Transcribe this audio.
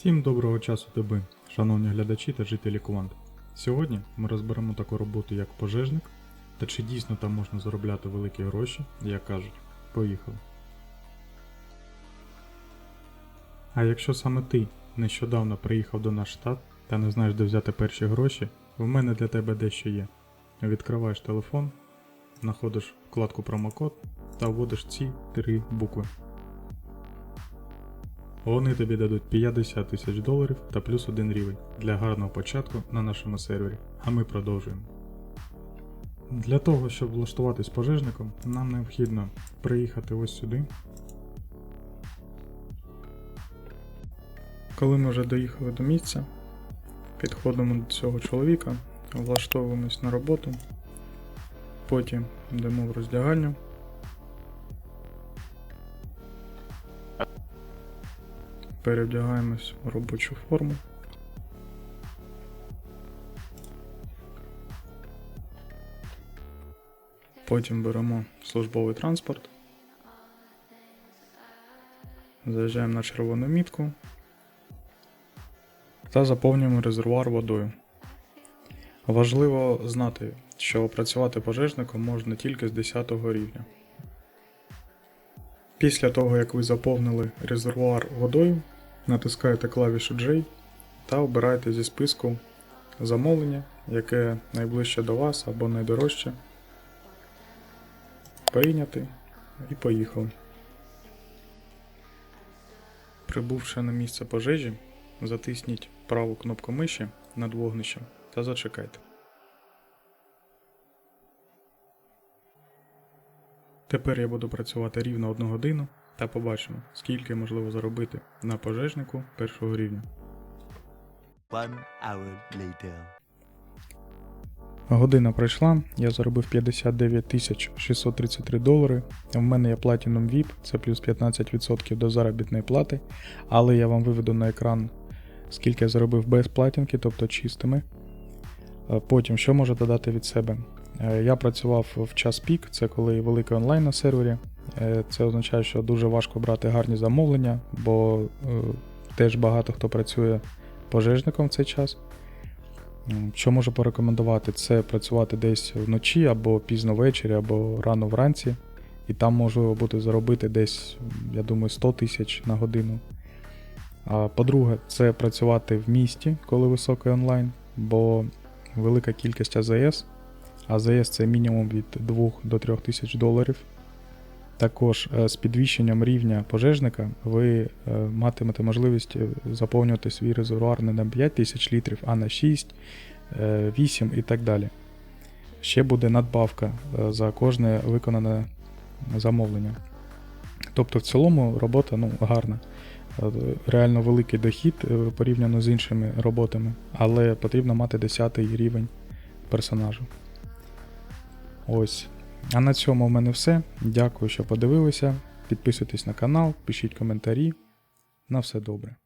Всім доброго часу доби, шановні глядачі та жителі Куванд. Сьогодні ми розберемо таку роботу, як пожежник, та чи дійсно там можна заробляти великі гроші, як кажуть. Поїхали. А якщо саме ти нещодавно приїхав до наш штат та не знаєш, де взяти перші гроші, в мене для тебе дещо є. Відкриваєш телефон, знаходиш вкладку промокод та вводиш ці три букви. Вони тобі дадуть 50 тисяч доларів та плюс один рівень для гарного початку на нашому сервері. А ми продовжуємо. Для того, щоб влаштуватись пожежником, нам необхідно приїхати ось сюди. Коли ми вже доїхали до місця, підходимо до цього чоловіка, влаштовуємось на роботу, потім йдемо в роздягальню. Перевдягаємось в робочу форму. Потім беремо службовий транспорт. Заїжджаємо на червону мітку та заповнюємо резервуар водою. Важливо знати, що працювати пожежником можна тільки з 10 рівня. Після того, як ви заповнили резервуар водою, натискаєте клавішу J та обираєте зі списку замовлення, яке найближче до вас або найдорожче. Прийняти і поїхали. Прибувши на місце пожежі, затисніть праву кнопку миші над вогнищем та зачекайте. Тепер я буду працювати рівно одну годину та побачимо, скільки можливо заробити на пожежнику першого рівня. One hour later. Година пройшла, я заробив 59 тисяч 633 долари. В мене є Platinum VIP, це плюс 15% до заробітної плати, але я вам виведу на екран, скільки я заробив без платінки, тобто чистими. Е, Потім, що можу додати від себе? Е, Я працював в час пік, це коли великий онлайн на сервері. Е, Це означає, що дуже важко брати гарні замовлення, бо е, теж багато хто працює пожежником в цей час. Що можу порекомендувати, це працювати десь вночі або пізно ввечері, або рано вранці. І там можливо буде заробити десь, я думаю, 100 тисяч на годину. А по-друге, це працювати в місті, коли високий онлайн, бо велика кількість АЗС. АЗС це мінімум від 2 до 3 тисяч доларів. Також е, з підвищенням рівня пожежника ви е, матимете можливість е, заповнювати свій резервуар не на 5 тисяч літрів, а на 6, е, 8 і так далі. Ще буде надбавка за кожне виконане замовлення. Тобто, в цілому робота ну, гарна. Реально великий дохід порівняно з іншими роботами, але потрібно мати 10 рівень персонажу. Ось. А на цьому в мене все. Дякую, що подивилися. Підписуйтесь на канал, пишіть коментарі. На все добре.